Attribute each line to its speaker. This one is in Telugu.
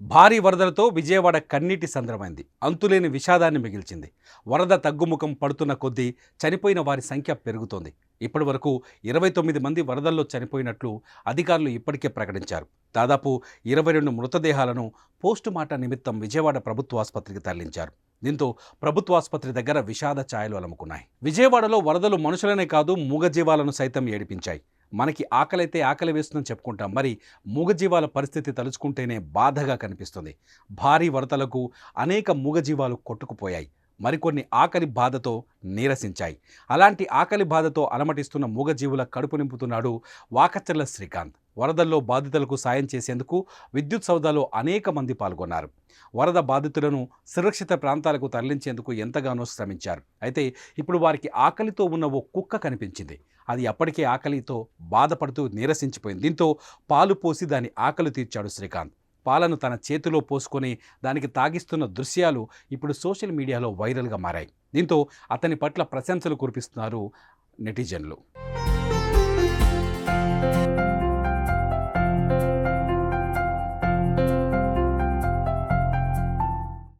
Speaker 1: భారీ వరదలతో విజయవాడ కన్నీటి సంద్రమైంది. అంతులేని విషాదాన్ని మిగిల్చింది. వరద తగ్గుముఖం పడుతున్న కొద్దీ చనిపోయిన వారి సంఖ్య పెరుగుతోంది. ఇప్పటి వరకు ఇరవై తొమ్మిది మంది వరదల్లో చనిపోయినట్లు అధికారులు ఇప్పటికే ప్రకటించారు. దాదాపు ఇరవై రెండు మృతదేహాలను పోస్టుమార్టం నిమిత్తం విజయవాడ ప్రభుత్వ ఆసుపత్రికి తరలించారు. దీంతో ప్రభుత్వ ఆసుపత్రి దగ్గర విషాద ఛాయలు అలముకున్నాయి. విజయవాడలో వరదలు మనుషులనే కాదు మూగజీవాలను సైతం ఏడిపించాయి. మనకి ఆకలైతే ఆకలి వేస్తుందని చెప్పుకుంటాం. మరి మూగజీవాల పరిస్థితి తలుచుకుంటేనే బాధగా కనిపిస్తుంది. భారీ వరదలకు అనేక మూగజీవాలు కొట్టుకుపోయాయి. మరికొన్ని ఆకలి బాధతో నీరసించాయి. అలాంటి ఆకలి బాధతో అలమటిస్తున్న మూగజీవుల కడుపు నింపుతున్నాడు వాకచర్ల శ్రీకాంత్. వరదల్లో బాధితులకు సాయం చేసేందుకు విద్యుత్ సౌదాలో అనేక మంది పాల్గొన్నారు. వరద బాధితులను సురక్షిత ప్రాంతాలకు తరలించేందుకు ఎంతగానో శ్రమించారు. అయితే ఇప్పుడు వారికి ఆకలితో ఉన్న ఓ కుక్క కనిపించింది. అది అప్పటికే ఆకలితో బాధపడుతూ నీరసించిపోయింది. దీంతో పాలు పోసి దాని ఆకలి తీర్చాడు శ్రీకాంత్. పాలను తన చేతిలో పోసుకొని దానికి తాగిస్తున్న దృశ్యాలు ఇప్పుడు సోషల్ మీడియాలో వైరల్గా మారాయి. దీంతో అతని పట్ల ప్రశంసలు కురిపిస్తున్నారు నెటిజన్లు.